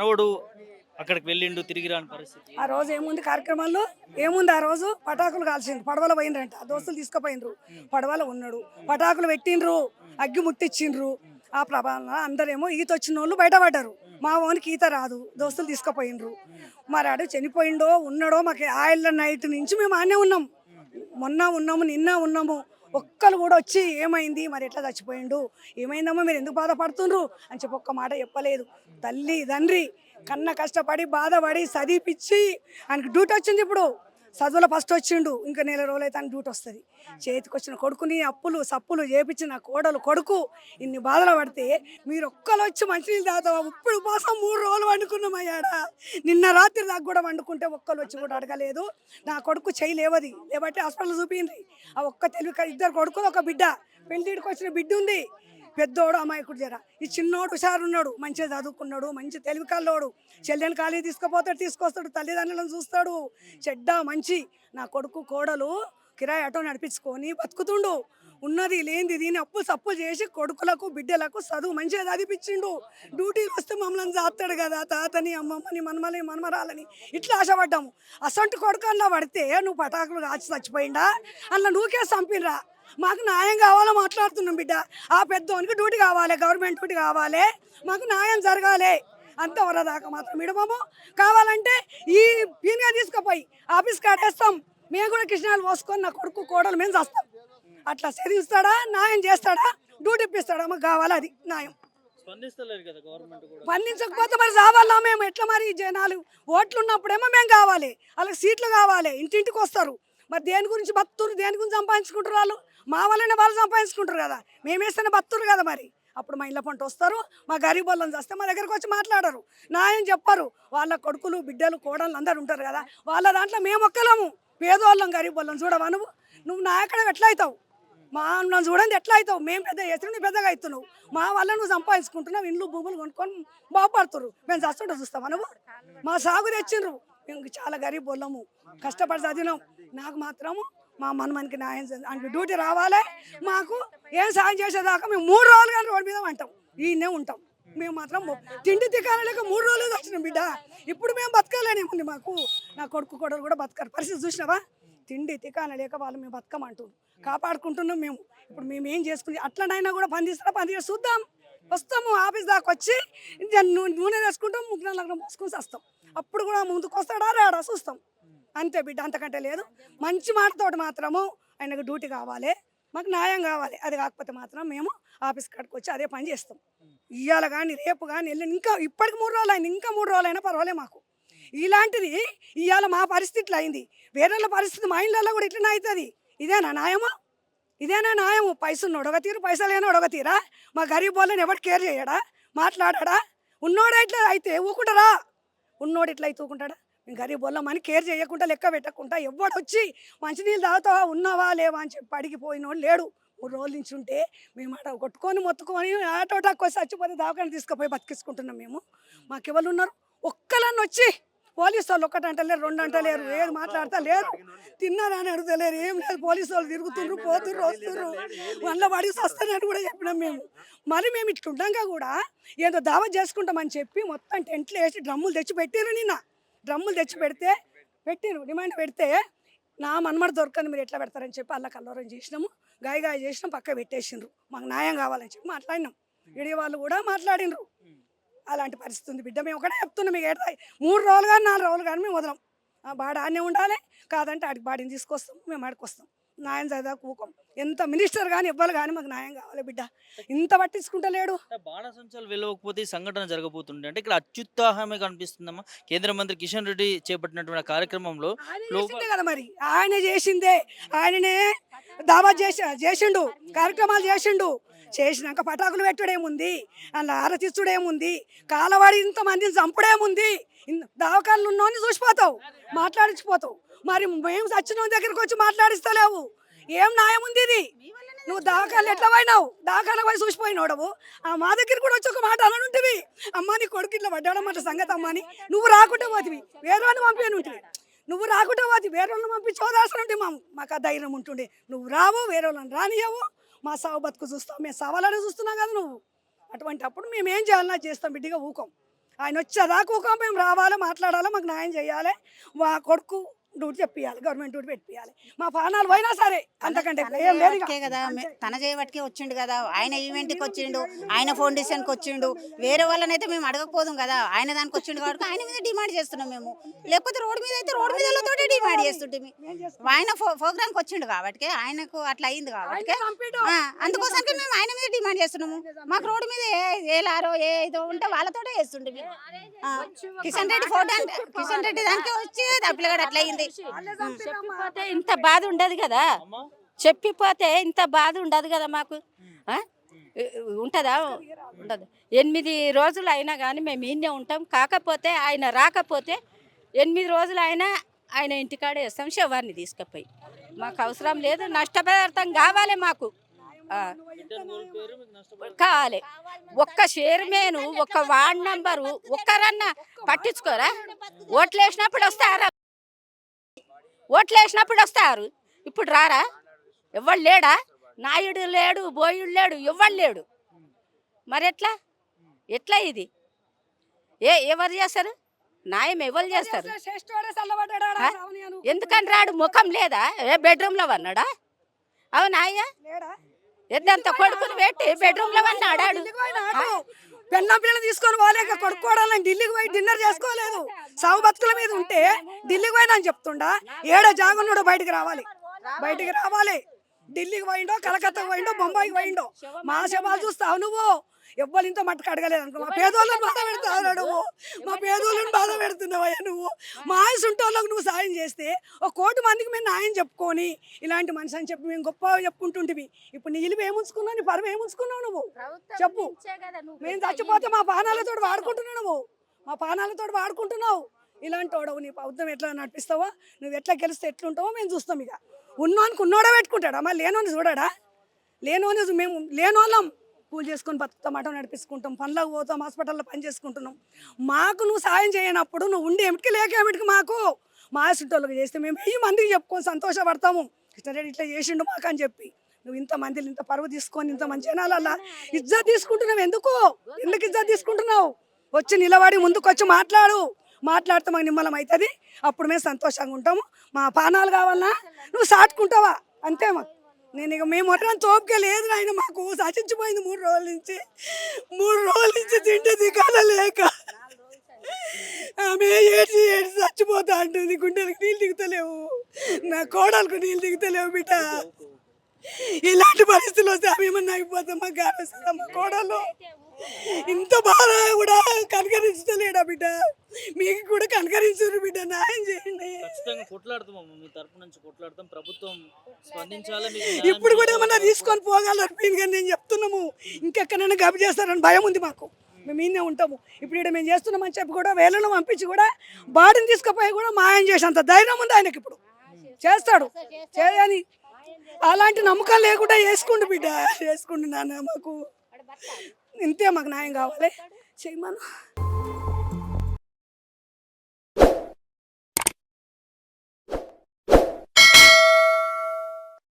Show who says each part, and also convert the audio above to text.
Speaker 1: మనవడు అక్కడికి వెళ్ళిండు తిరిగి రాని పరిస్థితి.
Speaker 2: ఆ రోజు ఏముంది కార్యక్రమాల్లో? ఏముంది ఆ రోజు? పటాకులు కాల్చిండ్రు పడవలో పోయిండ్రంట. ఆ దోస్తులు తీసుకుపోయినరు పడవలో ఉన్నాడు. పటాకులు పెట్టిండ్రు అగ్గి ముట్టించిండ్రు ఆ ప్రభావం అందరేమో ఈత వచ్చిన వాళ్ళు బయటపడ్డారు. మా వానికి ఈత రాదు దోస్తులు తీసుకుపోయిండ్రు. మరి ఆడు చనిపోయిండో ఉన్నాడో మాకు ఆయిల్ నైట్ నుంచి మేము ఆనే ఉన్నాం. మొన్న ఉన్నాము నిన్న ఉన్నాము. ఒక్కరు కూడా వచ్చి ఏమైంది? మరి ఎట్లా చచ్చిపోయిండు? ఏమైందమ్మా? మీరు ఎందుకు బాధపడుతుండ్రు? అని చెప్పి ఒక్క మాట చెప్పలేదు. తల్లి తండ్రి కన్న కష్టపడి బాధపడి చదివిపిచ్చి ఆయనకి డ్యూటీ వచ్చింది ఇప్పుడు. చదువులో ఫస్ట్ వచ్చిండు. ఇంకా నెల రోజులు అయితే డ్యూటీ వస్తుంది. చేతికి వచ్చిన కొడుకుని అప్పులు సప్పులు చేపించిన కోడలు కొడుకు ఇన్ని బాధలు పడితే మీరు ఒక్కరు వచ్చి మంచినీళ్ళు తాగుతావా? ఇప్పుడు కోసం మూడు రోజులు వండుకున్నాం అయ్యాడ. నిన్న రాత్రి దాకా కూడా వండుకుంటే ఒక్కరు వచ్చి కూడా అడగలేదు. నా కొడుకు చేయి లేవది. లేబట్టి హాస్పిటల్ చూపింది. ఆ ఒక్క తెలివి ఇద్దరు కొడుకులు ఒక బిడ్డ. పెళ్ళిడికి వచ్చిన బిడ్డ ఉంది. పెద్దోడు అమాయకుడు జర. ఈ చిన్నోడు హుషారు ఉన్నాడు మంచిగా చదువుకున్నాడు మంచి తెలివి కల్లోడు చెల్లెని ఖాళీ తీసుకుపోతాడు తీసుకొస్తాడు తల్లిదండ్రులను చూస్తాడు. చెడ్డ మంచి నా కొడుకు కోడలు కిరాయి ఆటో నడిపించుకొని బతుకుతుండు. ఉన్నది లేనిది దీని అప్పు సప్పు చేసి కొడుకులకు బిడ్డలకు చదువు మంచిగా చదివిపించిండు. డ్యూటీలు వస్తే మమ్మల్ని చేస్తాడు కదా తాతని అమ్మమ్మని మనమని మనమరాలని ఇట్లా ఆశపడ్డాము. అసంటు కొడుకల్లా పడితే నువ్వు పటాకులు కాచి చచ్చిపోయిండా? అలా నువ్వుకే చంపినరా? మాకు న్యాయం కావాలో మాట్లాడుతున్నాం బిడ్డ. ఆ పెద్దోనికి డ్యూటీ కావాలి గవర్నమెంట్ డ్యూటీ కావాలి. మాకు న్యాయం జరగాలి. అంతవరకు దాకా మాత్రం ఇడమము కావాలంటే ఈ పీన్గా తీసుకుపోయి ఆఫీస్ కాడేస్తాం మేము కూడా కృష్ణాలు పోసుకొని నా కొడుకు కోడలు మేము చేస్తాం. అట్లా చదివిస్తాడా న్యాయం చేస్తాడా డ్యూటీ ఇప్పిస్తాడా మాకు కావాలి అది న్యాయం. స్పందించకపోతే మరి రావాలా మేము? ఎట్లా మరి జనాలు? ఓట్లు ఉన్నప్పుడేమో మేము కావాలి. వాళ్ళకి సీట్లు కావాలి. ఇంటింటికి వస్తారు. మరి దేని గురించి బతురు దేని గురించి సంపాదించుకుంటారు వాళ్ళు? మా వల్లనే వాళ్ళు సంపాదించుకుంటారు కదా. మేమేస్తేనే బతురు కదా మరి. అప్పుడు మా ఇళ్ళ పంట వస్తారు మా గరీబ్ వాళ్ళని చేస్తే మా దగ్గరకు వచ్చి మాట్లాడరు. న్యాయం చెప్పరు. వాళ్ళ కొడుకులు బిడ్డలు కోడళ్ళు అందరు ఉంటారు కదా. వాళ్ళ దాంట్లో మేము ఒక్కలము. పేదవాళ్ళం గరీబ్ వాళ్ళం. చూడవా నువ్వు? నువ్వు ఎక్కడ ఎట్లా అవుతావు? మా నన్ను చూడండి ఎట్లా అవుతావు? మేము పెద్ద చేస్తున్నావు నువ్వు పెద్దగా అవుతున్నావు. మా వల్ల నువ్వు సంపాదించుకుంటున్నావు. ఇండ్లు భూములు కొనుక్కొని బాగుపడుతురు మేము చస్తుంటే చూస్తావా నువ్వు? మా సాగు తెచ్చిండ్రు. మేము చాలా గరీబ్ వాళ్ళము. కష్టపడి చదివినాం. నాకు మాత్రము మా మనమనికి న్యాయం అంటే డ్యూటీ రావాలి. మాకు ఏం సాయం చేసేదాకా మేము మూడు రోజులు కానీ రోడ్డు మీద అంటాం ఈయనే ఉంటాం. మేము మాత్రం తిండి తికాన లేక మూడు రోజులు వచ్చినాం బిడ్డ. ఇప్పుడు మేము బతకాలనేముంది ఉంది మాకు? నా కొడుకు కొడలు కూడా బతకారు. పరిస్థితి చూసినావా? తిండి తికాన లేక వాళ్ళు మేము బతకమంటున్నాం కాపాడుకుంటున్నాం మేము. ఇప్పుడు మేము ఏం చేసుకుని అట్లనైనా కూడా పనిచేస్తారా పని చూద్దాం. వస్తాము ఆఫీస్ దాకా వచ్చి నూనె వేసుకుంటాం ముగ్గురు నలుగురు పోసుకొని వస్తాం. అప్పుడు కూడా ముందుకు వస్తాడా? రాడా? చూస్తాం. అంతే బిడ్డ అంతకంటే లేదు. మంచి మాటతోటి మాత్రము ఆయనకు డ్యూటీ కావాలి. మాకు న్యాయం కావాలి. అది కాకపోతే మాత్రం మేము ఆఫీస్ కాడికి వచ్చి అదే పని చేస్తాం. ఇవాళ కానీ రేపు కానీ వెళ్ళి ఇంకా ఇప్పటికి మూడు రోజులు అయింది. ఇంకా మూడు రోజులు అయినా పర్వాలే మాకు. ఇలాంటిది ఇవాళ మా పరిస్థితులు అయింది. వేరే పరిస్థితి మా ఇళ్ళల్లో కూడా ఇట్లనే అవుతుంది ఇదేనా న్యాయమా? ఇదేనా న్యాయము? పైసలు ఒడగతీరు తీరు పైసలు అయినా ఒక తీరా? మా గరీబ్ వాళ్ళని ఎవరు కేర్ చేయడా? మాట్లాడాడా? ఉన్నోడు ఇట్లా అయితే ఊకుంటారా ఉన్నోడు ఇట్లా అయితే ఊకుంటాడా? గరీబ్ వాళ్ళం అని కేర్ చేయకుండా లెక్క పెట్టకుండా ఎవడు వచ్చి మంచినీళ్ళు తాగుతావా ఉన్నావా లేవా అని చెప్పి అడిగిపోయినోడు లేడు. మూడు రోజుల నుంచి ఉంటే మేము అక్కడ కొట్టుకొని మొత్తుకొని ఆటో టాక్ వచ్చి చచ్చిపోతే దావకాన్ని తీసుకుపోయి బతికించుకుంటున్నాం మేము. మాకు ఎవరు ఉన్నారు ఒక్కలన్న వచ్చి పోలీసు వాళ్ళు ఒక్కటి అంటలేరు రెండు అంటలేరు ఏది మాట్లాడతా లేరు. తిన్నారా అని అడుగుతలేరు ఏం లేదు పోలీసు వాళ్ళు తిరుగుతుండ్రు పోతుర్రు వస్తుర్రు వాళ్ళ పడి వస్తానని కూడా చెప్పినాం మేము. మరి మేము ఇట్లుండగా కూడా ఏదో దావత్ చేసుకుంటామని చెప్పి మొత్తం టెంట్లు వేసి డ్రమ్ములు తెచ్చి పెట్టారు నిన్న. డ్రమ్ములు తెచ్చి పెడితే పెట్టిరు డిమాండ్ పెడితే నా మనమడ దొరకని మీరు ఎట్లా పెడతారని చెప్పి అలా కల్లోరం చేసినాము. గాయ గాయ చేసినాం పక్క పెట్టేసిండ్రు. మాకు న్యాయం కావాలని చెప్పి మాట్లాడినాం. ఇడి వాళ్ళు కూడా మాట్లాడినరు. అలాంటి పరిస్థితి ఉంది బిడ్డ. మేము ఒకటే చెప్తున్నాం మీకు ఏడా మూడు రోజులు కానీ నాలుగు రోజులు కానీ మేము వదలం. ఆ బాడ ఆడనే ఉండాలి. కాదంటే ఆడికి బాడీని తీసుకొస్తాం మేము ఆడికి వస్తాం. న్యాయం చదివా కూకం ఎంత మినిస్టర్ కానీ ఇవ్వాలి కానీ మాకు న్యాయం కావాలి బిడ్డ. ఇంత పట్టించుకుంటలేడు.
Speaker 1: బాణసంచాలు వెళ్ళకపోతే ఈ సంఘటన జరగబోతుండే. అంటే ఇక్కడ అత్యుత్సాహమే కనిపిస్తుందమ్మా. కేంద్ర మంత్రి కిషన్ రెడ్డి చేపట్టినటువంటి కార్యక్రమంలో
Speaker 2: కదా మరి. ఆయన చేసిందే. ఆయననే దావా చేసి చేసిండు. కార్యక్రమాలు చేసిండు. చేసినాక పటాకులు పెట్టుడేముంది? అలా ఆరతిచ్చుడేముంది కాలవాడి ఇంతమందిని చంపుడేముంది? దవాఖానలు ఉన్నోని చూసిపోతావు మాట్లాడించిపోతావు. మరి మేము చచ్చిన దగ్గరికి వచ్చి మాట్లాడిస్తలేవు. ఏం న్యాయం ఉంది ఇది? నువ్వు దావకాలు ఎట్లా పోయినావు? దావకాలకు పోయి చూసిపోయినావు ఆ మా దగ్గర కూడా వచ్చి ఒక మాట అనుంటివి అమ్మ నీ కొడుకు ఇట్లా పడ్డాడు మాట సంగతి అమ్మ అని. నువ్వు రాకుంటే పోతివి. వేరే వాడిని పంపేను ఉంటివి నువ్వు రాకుంటే పోతి వేరే వాళ్ళని పంపించి ఓదాల్సిన ఉంటే మా మాకు ఆ ధైర్యం ఉంటుండే. నువ్వు రావు వేరే వాళ్ళని రానియవు మా సావు బతుకు చూస్తావు. మేము సవాలని చూస్తున్నాం కదా నువ్వు. అటువంటి అప్పుడు మేము ఏం చేయాలన్నా చేస్తాం బిడ్డగా ఊకం. ఆయన వచ్చేదాకా మేము రావాలి? మాట్లాడాలి? మాకు న్యాయం చేయాలి? మా కొడుకు డ్యూటీ చెప్పియాలి గవర్నమెంట్ డ్యూటీ పెట్టియాలి. మా ప్రాణాలు పోయినా సరే అంతకంటే
Speaker 3: తన
Speaker 2: ఏం లేదు ఇక.
Speaker 3: చేయబట్టే కదా మే- తన చేయబట్టికే వచ్చిండు కదా ఆయన ఈవెంట్కి వచ్చిండు ఆయన ఫౌండేషన్కి వచ్చిండు వేరే వాళ్ళనైతే మేము అడగకపోదాం కదా ఆయన దానికి వచ్చిండు కాబట్టి ఆయన మీద డిమాండ్ చేస్తున్నాం మేము. లేకపోతే రోడ్డు మీద అయితే రోడ్డు మీద తోటే డిమాండ్ చేస్తుంటే ఆయన ప్రోగ్రామ్కి వచ్చిండు కాబట్టి ఆయనకు అట్లా అయింది కాబట్టి. అందుకోసానికి మేము ఆయన మీద డిమాండ్ చేస్తున్నాము. మాకు రోడ్డు మీద ఏ- ఏ లారో ఏ ఇదో ఉంటే వాళ్ళతోటే మేము. ఆ, కిషన్ రెడ్డి ఫోటో అంటే కిషన్ రెడ్డి దానికి వచ్చి ఆ పిల్లగాడు అట్లా అయింది
Speaker 4: చెప్పిపోతే ఇంత బాధ ఉండదు కదా?
Speaker 1: అమ్మా.
Speaker 4: చెప్పిపోతే ఇంత బాధ ఉండదు కదా మాకు? ఆ? ఉంటుందా? ఉండదు. ఎనిమిది రోజులు అయినా కానీ మేము ఈయనే ఉంటాం. కాకపోతే ఆయన రాకపోతే ఎనిమిది రోజులు అయినా ఆయన ఇంటికాడే వేస్తాం శవాన్ని తీసుకుపోయి. మాకు అవసరం లేదు. నష్టపదార్థం కావాలి మాకు. కావాలి. ఒక్క చైర్మన్ ఒక్క వార్డ్ నంబరు ఒక్కరన్నా పట్టించుకోరా? ఓట్లు వేసినప్పుడు వస్తారా ఓట్లు వేసినప్పుడు వస్తారు. ఇప్పుడు రారా? ఎవడు లేడా? నాయుడు లేడు బోయుడు లేడు ఎవడు లేడు? మరి ఎట్లా? ఎట్లా ఇది? ఏ ఎవరు చేస్తారు? న్యాయం ఎవరు చేస్తారు. ఎందుకని రాడు? ముఖం లేదా? ఏ బెడ్రూమ్లో వన్నాడా అవునా అయ్యా? ఎద్దంత కొడుకుని పెట్టి బెడ్రూమ్లో
Speaker 2: పోయినాడు. పెళ్ళం పిల్లలు తీసుకొని పోలేక కొడుకోవడాలని ఢిల్లీకి పోయి డిన్నర్ చేసుకోలేదు. సాగు బతుకుల మీద ఉంటే ఢిల్లీకి పోయినా అని చెప్తుండా? ఏడో జాగున్నాడు బయటికి రావాలి. బయటికి రావాలి. ఢిల్లీకి పోయిండో కలకత్తాకు పోయిండో బొంబాయికి పోయిండో. మా శవాలు చూస్తావు నువ్వు. ఎవ్వరు ఇంత మట్టుకు అడగలేదు అనుకో. మా పేదోళ్ళని బాధ పెడతావు నువ్వు. మా పేదోళ్ళని బాధ పెడుతున్నావయ్యా నువ్వు. మా ఆయుసు ఉంటోళ్ళకి నువ్వు సాయం చేస్తే ఒక కోటి మందికి మేము న్యాయం చెప్పుకొని ఇలాంటి మనిషి అని చెప్పి మేము గొప్ప చెప్పుకుంటుంటివి. ఇప్పుడు నీ ఇల్లు ఏముంచుకున్నావు? నీ పరువు ఏముంచుకున్నావు నువ్వు? చెప్పు. మేము చచ్చిపోతే మా పానాలతో వాడుకుంటున్నావు నువ్వు. మా పానాలతో వాడుకుంటున్నావు. ఇలాంటి వాడవు నీ ప్రభుత్వం ఎట్లా నడిపిస్తావో నువ్వు ఎట్లా గెలిస్తే ఎట్లుంటావో మేము చూస్తాం ఇక. ఉన్నోనికి ఉన్నోడే పెట్టుకుంటాడా? మరి లేనోని చూడాడా? లేనోని మేము లేనోళ్ళం. కూలి చేసుకొని బతుకుతాం అటో నడిపించుకుంటాం పనులకు పోతాం హాస్పిటల్లో పని చేసుకుంటున్నాం. మాకు నువ్వు సాయం చేయనప్పుడు నువ్వు ఉండి ఏమిటికి లేక ఏమిటికి మాకు? మా చుట్టాలకు చేస్తే మేము వెయ్యి మందికి చెప్పుకొని సంతోషపడతాము. కృష్ణారెడ్డి ఇట్లా చేసిండు మాకు అని చెప్పి. నువ్వు ఇంత మందిని ఇంత పరువు తీసుకొని ఇంత మంచి జనాలల్లా ఇజ్జత్ తీసుకుంటున్నావు ఎందుకు? ఎందుకు ఇజ్జత్ తీసుకుంటున్నావు? వచ్చి నిలబడి ముందుకు వచ్చి మాట్లాడు. మాట్లాడితే మాకు నిమ్మలం అవుతుంది అప్పుడు మేము సంతోషంగా ఉంటాము. మా పానాలు కావాలన్నా నువ్వు సాటుకుంటావా? అంతే మాకు. నేను ఇక మేము మొత్తం తోపుకే లేదు నాయన. మాకు సచించిపోయింది మూడు రోజుల నుంచి. మూడు రోజుల నుంచి తింటే దిగాల లేక. ఆమె ఏడ్చి ఏడ్చి చచ్చిపోతా అంటుంది. గుండెలకు నీళ్ళు దిగుతలేవు. నా కోడలకు నీళ్ళు దిగుతలేవు బిడ్డ. ఇలాంటి పరిస్థితులు వస్తే ఆమె ఏమన్నా అయిపోతామా? గారు మా కోడలు? ఇంత బాగా కూడా కనకరించలేడా బిడ్డ? మీకు కూడా కనకరించరు బిడ్డ న్యాయం చేయండి.
Speaker 1: ఖచ్చితంగా కొట్లాడతాం మీ తరపు నుంచి కొట్లాడతాం. ప్రభుత్వం స్పందించాలి మీకు న్యాయం
Speaker 2: ఇప్పుడు కూడా. ఏమన్నా తీసుకొని పోగలరు పీన్ కానీ నేను చెప్తున్నాము. ఇంకెక్కడైనా గబి చేస్తారని భయం ఉంది మాకు. మేము ఈయనే ఉంటాము. ఇప్పుడు ఇక్కడ మేము చేస్తున్నామని చెప్పి కూడా వేలను పంపించి కూడా బాడీని తీసుకుపోయి కూడా మాయం చేసేంత ధైర్యం ఉంది ఆయనకి ఇప్పుడు. చేస్తాడు. చేయని అలాంటి నమ్మకం లేకుండా వేసుకుండు బిడ్డ. వేసుకుండు నాన్న మాకు. ఇంతే మాకు న్యాయం కావాలి. చేయమను.